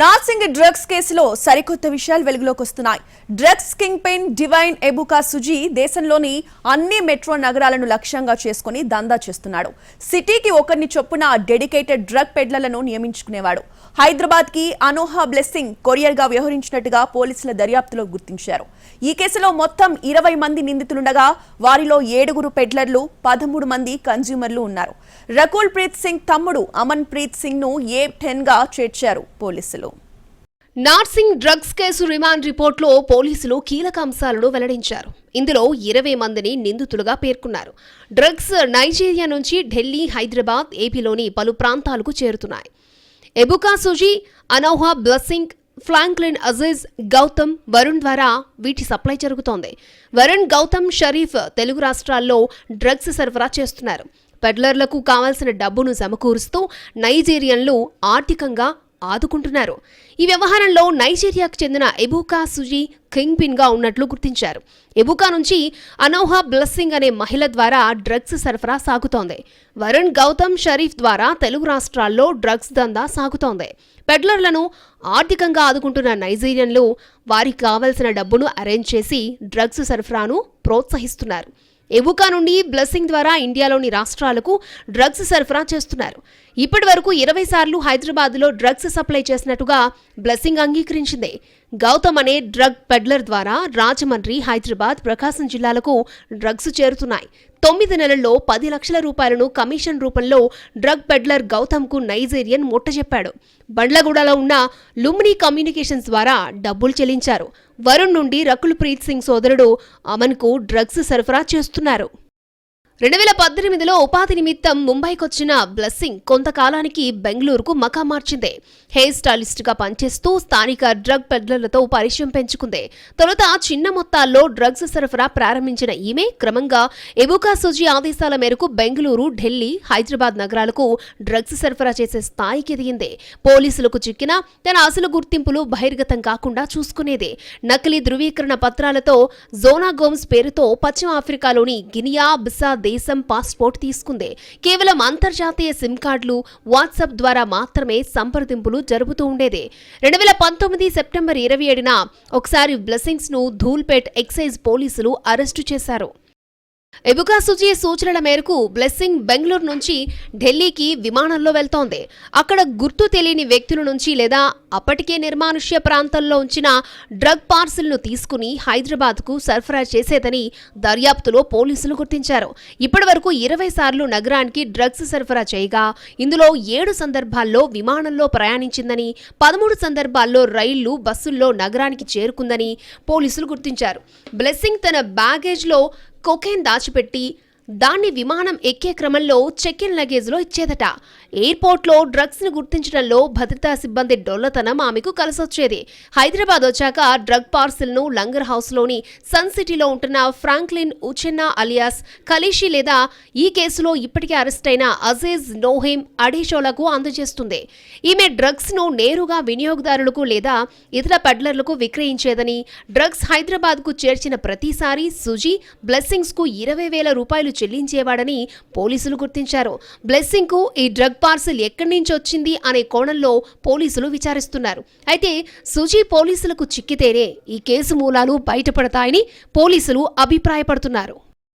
Narsingi drugs కేసులో సరికొత్త విషయాలు వెలుగులోకి వస్తున్నాయి. Drugs king pain Divine Ebuka Suji దేశంలోని అన్ని మెట్రో నగరాలను లక్ష్యంగా చేసుకుని దందా చేస్తున్నాడు. సిటీకి ఒకరిని చొప్పున డెడికేటెడ్ డ్రగ్ పెడ్లలను నియమించుకునేవాడు. హైదరాబాద్కి అనోహా బ్లెస్సింగ్ కొరియర్గా వ్యవహరించినట్టుగా పోలీసుల దర్యాప్తులో గుర్తించారు. ఈ కేసులో మొత్తం ఇరవై మంది నిందితులుండగా వారిలో ఏడుగురు పెడ్లర్లు పదమూడు మంది కన్జ్యూమర్లు ఉన్నారు. రకుల్ ప్రీత్ సింగ్ తమ్ముడు అమన్ ప్రీత్ సింగ్ను ఏ టెన్గా చేర్చారు పోలీసులు. నార్సింగ్ డ్రగ్స్ కేసు రిమాండ్ రిపోర్ట్లో పోలీసులు కీలక అంశాలను వెల్లడించారు. ఇందులో ఇరవై మందిని నిందితులుగా పేర్కొన్నారు. డ్రగ్స్ నైజీరియా నుంచి ఢిల్లీ హైదరాబాద్ ఏపీలోని పలు ప్రాంతాలకు చేరుతున్నాయి. Ebuka Suji Anouha Blessing Franklin Aziz Gautam Varun ద్వారా వీటి సప్లై జరుగుతోంది. వరుణ్ గౌతమ్ షరీఫ్ తెలుగు రాష్ట్రాల్లో డ్రగ్స్ సరఫరా చేస్తున్నారు. పెడ్లర్లకు కావాల్సిన డబ్బును సమకూరుస్తూ నైజీరియన్లు ఆర్థికంగా ఆదుకుంటున్నారు. ఈ వ్యవహారంలో నైజీరియాకు చెందిన ఎబుకా సుజీ కింగ్ పిన్గా ఉన్నట్లు గుర్తించారు. ఎబుకా నుంచి అనోహా బ్లెస్సింగ్ అనే మహిళ ద్వారా డ్రగ్స్ సరఫరా సాగుతోంది. వరుణ్ గౌతమ్ షరీఫ్ ద్వారా తెలుగు రాష్ట్రాల్లో డ్రగ్స్ దందా సాగుతోంది. పెడ్లర్లను ఆర్థికంగా ఆదుకుంటున్న నైజీరియన్లు వారికి కావలసిన డబ్బును అరేంజ్ చేసి డ్రగ్స్ సరఫరాను ప్రోత్సహిస్తున్నారు. ఎబుకా నుండి బ్లెస్సింగ్ ద్వారా ఇండియాలోని రాష్ట్రాలకు డ్రగ్స్ సరఫరా చేస్తున్నారు. ఇప్పటి వరకు ఇరవై సార్లు హైదరాబాద్లో డ్రగ్స్ సప్లై చేసినట్టుగా బ్లెస్సింగ్ అంగీకరించింది. గౌతమ్ అనే డ్రగ్ పెడ్లర్ ద్వారా రాజమండ్రి హైదరాబాద్ ప్రకాశం జిల్లాలకు డ్రగ్స్ చేరుతున్నాయి. తొమ్మిది నెలల్లో పది లక్షల రూపాయలను కమిషన్ రూపంలో డ్రగ్ పెడ్లర్ గౌతమ్కు నైజీరియన్ ముట్టజెప్పాడు బండ్లగూడలో ఉన్న లుమ్ని కమ్యూనికేషన్స్ ద్వారా డబ్బులు చెల్లించారు. వరుణ్ నుండి రకుల్ ప్రీత్ సింగ్ సోదరుడు అమన్కు డ్రగ్స్ సరఫరా చేస్తున్నారు. రెండు వేల పద్దెనిమిదిలో ఉపాధి నిమిత్తం ముంబైకొచ్చిన బ్లెస్సింగ్ కొంతకాలానికి బెంగళూరుకు మకా మార్చింది. హెయిర్ స్టైలిస్ట్గా పనిచేస్తూ స్థానిక డ్రగ్ పెడ్లర్లతో పరిచయం పెంచుకుంది. తొలుత చిన్న మొత్తాల్లో డ్రగ్స్ సరఫరా ప్రారంభించిన ఈమె క్రమంగా ఎబుకా సుజీ ఆదేశాల మేరకు బెంగళూరు ఢిల్లీ హైదరాబాద్ నగరాలకు డ్రగ్స్ సరఫరా చేసే స్థాయికి ఎదిగింది. పోలీసులకు చిక్కిన తన అసలు గుర్తింపులు బహిర్గతం కాకుండా చూసుకునేది. నకిలీ ధృవీకరణ పత్రాలతో జోనా గోమ్స్ పేరుతో పశ్చిమ ఆఫ్రికాలోని గినియా బిసా దేశం పాస్పోర్ట్ తీసుకుంది. కేవలం అంతర్జాతీయ సిమ్ కార్డులు వాట్సాప్ ద్వారా మాత్రమే సంప్రదింపులు జరుపుతూ ఉండేది. రెండు వేల పంతొమ్మిది సెప్టెంబర్ ఇరవై ఏడున ఒకసారి బ్లెస్సింగ్స్ను ధూల్పేట్ ఎక్సైజ్ పోలీసులు అరెస్టు చేశారు. ఎబుకా సుజీ సూచనల మేరకు బ్లెస్సింగ్ బెంగళూరు నుంచి ఢిల్లీకి విమానంలో వెళ్తోంది. అక్కడ గుర్తు తెలియని వ్యక్తుల నుంచి లేదా అప్పటికే నిర్మానుష్య ప్రాంతంలో ఉంచిన డ్రగ్ పార్సిల్ను తీసుకుని హైదరాబాద్కు సరఫరా చేసేదని దర్యాప్తులో పోలీసులు గుర్తించారు. ఇప్పటి వరకు ఇరవై సార్లు నగరానికి డ్రగ్స్ సరఫరా చేయగా ఇందులో ఏడు సందర్భాల్లో విమానంలో ప్రయాణించిందని పదమూడు సందర్భాల్లో రైళ్ళు బస్సుల్లో నగరానికి చేరుకుందని పోలీసులు గుర్తించారు. బ్లెస్సింగ్ తన బ్యాగేజ్లో కొకేన్ దాచిపెట్టి దాన్ని విమానం ఎక్కే క్రమంలో చెక్ ఇన్ లగేజ్లో ఇచ్చేదట. ఎయిర్పోర్ట్లో డ్రగ్స్ను గుర్తించడంలో భద్రతా సిబ్బంది డొల్లతనం ఆమెకు కలిసొచ్చేది. హైదరాబాద్ వచ్చాక డ్రగ్ పార్సిల్ను లంగర్ హౌస్లోని సన్ సిటీలో ఉంటున్న ఫ్రాంక్లిన్ ఉచెన్నా అలియాస్ కలీషి లేదా ఈ కేసులో ఇప్పటికే అరెస్ట్ అయిన అజీజ్ నోహేమ్ అడీషోలకు అందజేస్తుంది. ఈమె డ్రగ్స్ను నేరుగా వినియోగదారులకు లేదా ఇతర పెడ్లర్లకు విక్రయించేదని డ్రగ్స్ హైదరాబాద్కు చేర్చిన ప్రతిసారి సుజీ బ్లెస్సింగ్స్కు ఇరవై వేల రూపాయలు చెల్లించేవాడని పోలీసులు గుర్తించారు. బ్లెస్సింగ్కు ఈ డ్రగ్ పార్సిల్ ఎక్కడి నుంచి వచ్చింది అనే కోణంలో పోలీసులు విచారిస్తున్నారు. అయితే సుజీ పోలీసులకు చిక్కితేనే ఈ కేసు మూలాలు బయటపడతాయని పోలీసులు అభిప్రాయపడుతున్నారు.